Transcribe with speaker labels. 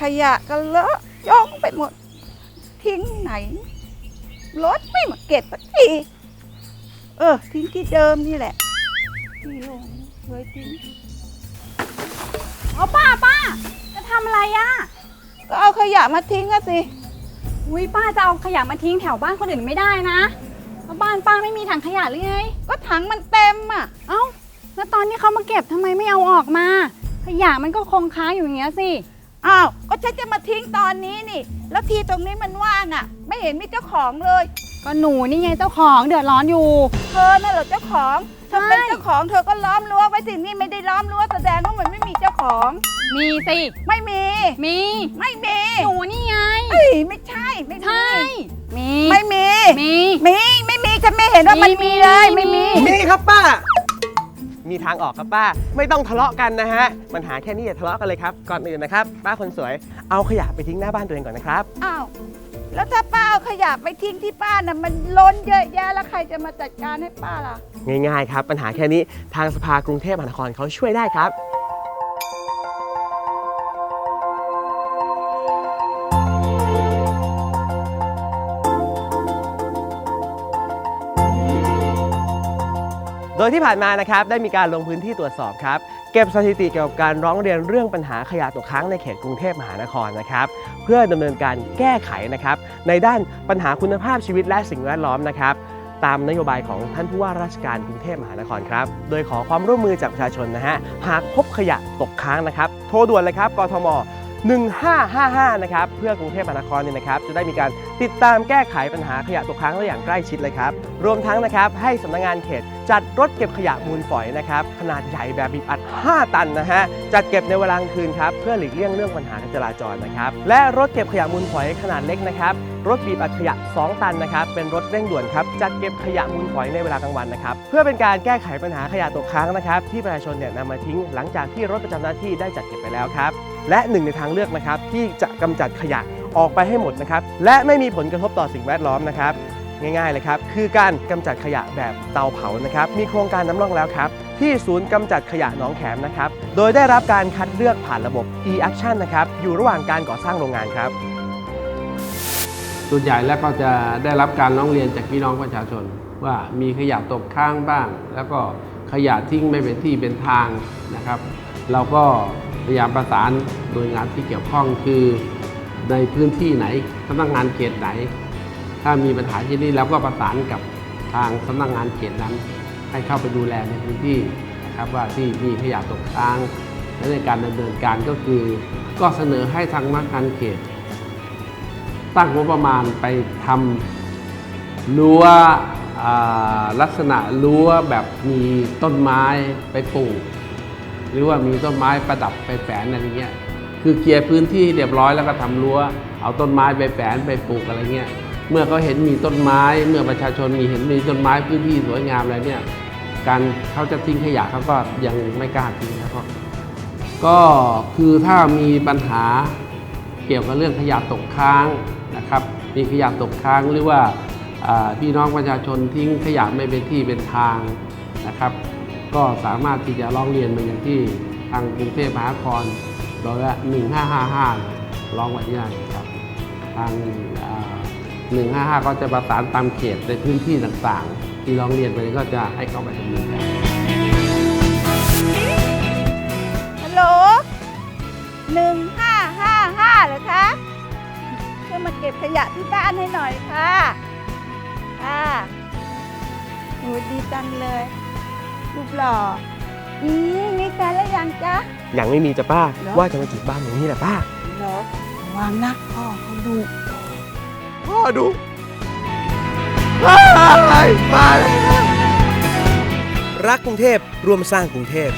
Speaker 1: ขยะก็เลอะย่องไปหมด ทิ้งไหน รถไม่มาเก็บสักทีเออ ทิ้งที่เดิมนี่แหละที่โล่งเคยทิ้ง
Speaker 2: เอาป้าป้า จะทำอะไรอะ
Speaker 1: ก็เอาขยะมาทิ้งอะสิ
Speaker 2: อุ้ยป้าจะเอาขยะมาทิ้งแถวบ้านคนอื่นไม่ได้นะแล้วบ้านป้าไม่มีถังขยะหรือไง
Speaker 1: ก็ถังมันเต็มอะ
Speaker 2: เอ้า แล้วตอนนี้เขามาเก็บทำไมไม่เอาออกมา ขยะมันก็คงค้างอยู่อย่างเงี้ยสิ
Speaker 1: อ้าว ก็ฉันจะมาทิ้งตอนนี้นี่ แล้วที่ตรงนี้มันว่างอะ ไม่เห็นมีเจ้าของเลย
Speaker 2: ก็หนูนี่ไงเจ้าของเดือดร้อนอยู่
Speaker 1: เธอน่ะเหรอเจ้าของ เธอเป็น
Speaker 2: ใช่
Speaker 1: เจ้าของเธอก็ล้อมรั้วไว้สินี่ไม่ได้ล้อมรั้วแสดงว่ามันไม่มีเจ้าของ
Speaker 2: มีสิ
Speaker 1: ไม่มี
Speaker 2: มี
Speaker 1: ไม่มี
Speaker 2: หนูนี่ไง
Speaker 1: เฮ้ยไม่ใช่ไม่มี
Speaker 2: ใช่ มี
Speaker 1: ไม่มี
Speaker 2: มี
Speaker 1: มีไม่มีฉันไม่เห็นว่ามัน
Speaker 2: มี
Speaker 1: มีเลย
Speaker 2: มี
Speaker 1: ไม่มี
Speaker 3: นี่ครับป้า มีทางออกครับป้า ไม่ต้องทะเลาะกันนะฮะปัญหาแค่นี้อย่าทะเลาะกันเลยครับ ก่อนอื่นนะครับ ป้าคนสวยเอาขยะไปทิ้งหน้าบ้านตัวเองก่อนนะครับ
Speaker 1: อ้าว แล้วถ้าป้าเอาขยะไปทิ้งที่ป้าน่ะมันล้นเยอะแยะแล้วใครจะมาจัดการให้ป้าล่ะ
Speaker 3: ง่ายๆครับ ปัญหาแค่นี้ทางสภากรุงเทพมหานครเขาช่วยได้ครับ โดยที่ผ่านมานะครับได้มีการลงพื้นที่ตรวจสอบครับเก็บสถิติเกี่ยวกับการร้องเรียนเรื่องปัญหาขยะตกค้างในเขตกรุงเทพมหานครนะครับเพื่อดำเนินการแก้ไขนะครับในด้านปัญหาคุณภาพชีวิตและสิ่งแวดล้อมนะครับตามนโยบายของท่านผู้ว่าราชการกรุงเทพมหานครครับ โดยขอความร่วมมือจากประชาชนนะฮะ หากพบขยะตกค้างนะครับ โทรด่วนเลยครับ กทม 1555 นะครับ เพื่อกรุงเทพมหานครเนี่ยนะครับ จะได้มีการติดตามแก้ไขปัญหาขยะตกค้างได้อย่างใกล้ชิดเลยครับ รวมทั้งนะครับให้สำนักงานเขต จัดรถเก็บขยะมูลฝอยนะครับ ขนาดใหญ่แบบบีบอัด 5 ตันนะฮะ จัดเก็บในเวลากลางคืนครับ เพื่อหลีกเลี่ยงเรื่องปัญหาการจราจรนะครับ และรถเก็บขยะมูลฝอยขนาดเล็กนะครับ รถบีบอัดขยะ 2 ตันนะครับ เป็นรถเร่งด่วนครับจัดเก็บขยะมูลฝอยในเวลากลางวันนะครับ เพื่อเป็นการแก้ไขปัญหาขยะตกค้างนะครับ ที่ประชาชนเนี่ยนำมาทิ้งหลังจากที่รถประจำหน้าที่ได้จัดเก็บไปแล้วครับ และหนึ่งในทางเลือกนะครับที่จะกำจัดขยะออกไปให้หมดนะครับ และไม่มีผลกระทบต่อสิ่งแวดล้อมนะครับ ง่ายๆเลยครับ คือการกำจัดขยะแบบเตาเผานะครับ มีโครงการน้ำร่องแล้วครับที่ศูนย์กำจัดขยะหนองแขมนะครับ โดยได้รับการคัดเลือกผ่านระบบ e-action นะครับ อยู่ระหว่างการก่อสร้างโรงงานครับ
Speaker 4: ส่วนใหญ่แล้วก็จะได้รับการร้องเรียนจากพี่น้องประชาชน ว่ามีขยะตกค้างบ้าง แล้วก็ขยะทิ้งไม่เป็นที่เป็นทางนะครับ เราก็พยายามประสานหน่วยงานที่เกี่ยวข้องคือในพื้นที่ไหนสำนักงานเขตไหน ถ้ามีปัญหาเช่นนี้เราก็ประสานกับทางสำนักงานเขตนั้น ให้เข้าไปดูแลในพื้นที่นะครับว่าที่มีขยะตกค้างและในการดำเนินการก็คือ ก็เสนอให้ทางสำนักงานเขต ตั้งงบประมาณไปทำรั้วลักษณะรั้วแบบมีต้นไม้ไปปลูก หรือว่ามีต้นไม้ประดับไปแฝนอะไรเงี้ยคือเคลียร์พื้นที่เรียบร้อยแล้วก็ทำรั้ว เอาต้นไม้ไปแฝนไปปลูกอะไรเงี้ยเมื่อเขาเห็นมีต้นไม้ เมื่อประชาชนมีเห็นมีต้นไม้พื้นที่สวยงามอะไรเนี่ยการเขาจะทิ้งขยะเขาก็ยังไม่กล้าทิ้งนะครับก็คือถ้ามีปัญหา เกี่ยวกับเรื่องขยะตกค้างนะครับ มีขยะตกค้างหรือว่าพี่น้องประชาชนทิ้งขยะไม่เป็นที่เป็นทางนะครับ ก็สามารถที่จะร้องเรียนมาอย่างที่ทางกรุงเทพมหานครโดยละ1555ร้องไว้ที่นั่นครับทางอ่า155 ก็จะประสานตามเขตในพื้นที่ต่างๆ ที่ร้องเรียนไปก็จะให้เข้าไปดำเนินการ
Speaker 1: ฮัลโหลหนึ่งห้าห้าห้า เหรอคะช่วยมาเก็บขยะที่บ้านให้หน่อยค่ะค่ะโหดีจังเลยรูปหล่ออืมมีแฟนแล้วยังจ๊ะ
Speaker 3: ยังไม่มีจ้ะป้า
Speaker 1: เหรอ
Speaker 3: ว่าจะมาจีบบ้านอย่างนี้แหละป้า
Speaker 1: เหรอวางนะพ่อเขาดู
Speaker 3: พ่อดูมาเลย รักกรุงเทพร่วมสร้างกรุงเทพ